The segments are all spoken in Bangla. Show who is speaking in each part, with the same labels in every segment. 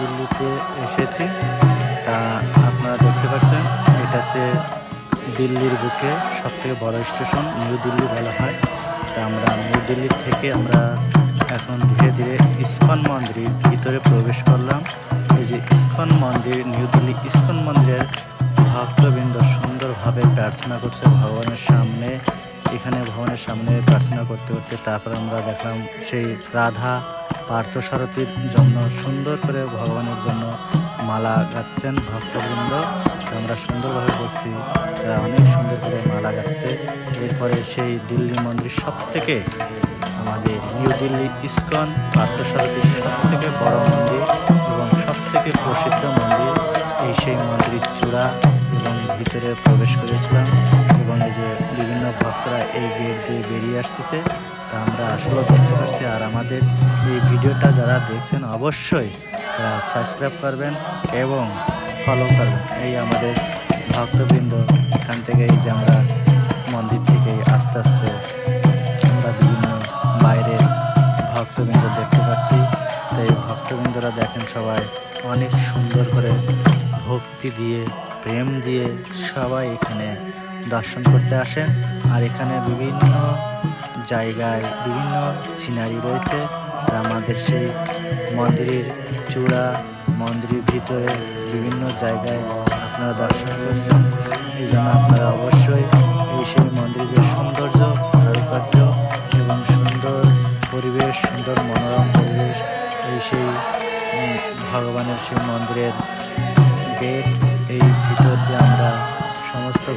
Speaker 1: দিল্লিতে এসেছি। তা আপনারা দেখতে পাচ্ছেন, এটা হচ্ছে দিল্লির বুকে সব থেকে বড় স্টেশন, নিউ দিল্লি বলা হয়। তা আমরা নিউ দিল্লি থেকে আমরা এখন ধীরে ধীরে ইস্কন মন্দিরের ভিতরে প্রবেশ করলাম। এই যে ইস্কন মন্দির, নিউ দিল্লি ইস্কন মন্দিরের ভক্তবৃন্দ সুন্দরভাবে প্রার্থনা করছে ভগবানের সামনে। এখানে ভগবানের সামনে প্রার্থনা করতে করতে তারপর আমরা দেখলাম সেই রাধা পার্থসারথীর জন্য সুন্দর করে ভগবানের জন্য মালা গাচ্ছেন ভক্তবৃন্দ। আমরা সুন্দরভাবে দেখছি তারা অনেক সুন্দর করে মালা গাচ্ছে। এরপরে সেই দিল্লি মন্দির সব থেকে আমাদের নিউ দিল্লি ইস্কন পার্থসারথীর সব থেকে বড় মন্দির এবং সব থেকে প্রসিদ্ধ মন্দির। এই সেই মন্দিরের চূড়া এবং ভিতরে প্রবেশ করেছিলাম এবং এই যে বিভিন্ন ভক্তরা এই গেট দিয়ে বেরিয়ে আসতেছে, তা আসলেও দেখতে পাচ্ছি আর আমাদের এই ভিডিওটা যারা দেখছেন, অবশ্যই সাবস্ক্রাইব করবেন এবং ফলো করবেন। এই আমাদের ভক্তবৃন্দ এখান থেকে এই যে আমরা মন্দির থেকে আস্তে আস্তে আমরা বিভিন্ন বাইরের ভক্তবৃন্দ দেখতে পাচ্ছি। তো এই ভক্তবৃন্দরা দেখেন সবাই অনেক সুন্দর করে ভক্তি দিয়ে, প্রেম দিয়ে সবাই এখানে দর্শন করতে আসেন। আর এখানে বিভিন্ন জায়গায় বিভিন্ন সিনারি রয়েছে। আমাদের সেই মন্দিরের চূড়া, মন্দিরের ভিতরে বিভিন্ন জায়গায় আপনারা দর্শন করছেন। এই জন্য আপনারা অবশ্যই এই সেই মন্দিরের যে সৌন্দর্য, কারুকার্য এবং সুন্দর পরিবেশ, সুন্দর মনোরম পরিবেশ, এই সেই ভগবানের সেই মন্দিরের গেট, এই ভিতর দিয়ে আমরা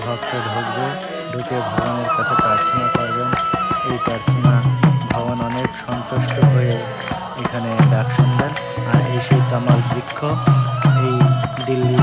Speaker 1: ভক্ত ঢুকবে, ঢুকে ভগবানের কাছে প্রার্থনা করবেন। এই প্রার্থনা ভগবান অনেক সন্তুষ্ট হয়ে এখানে ডাক শুনবেন। আর এই সেই তামাল বৃক্ষ, এই দিল্লি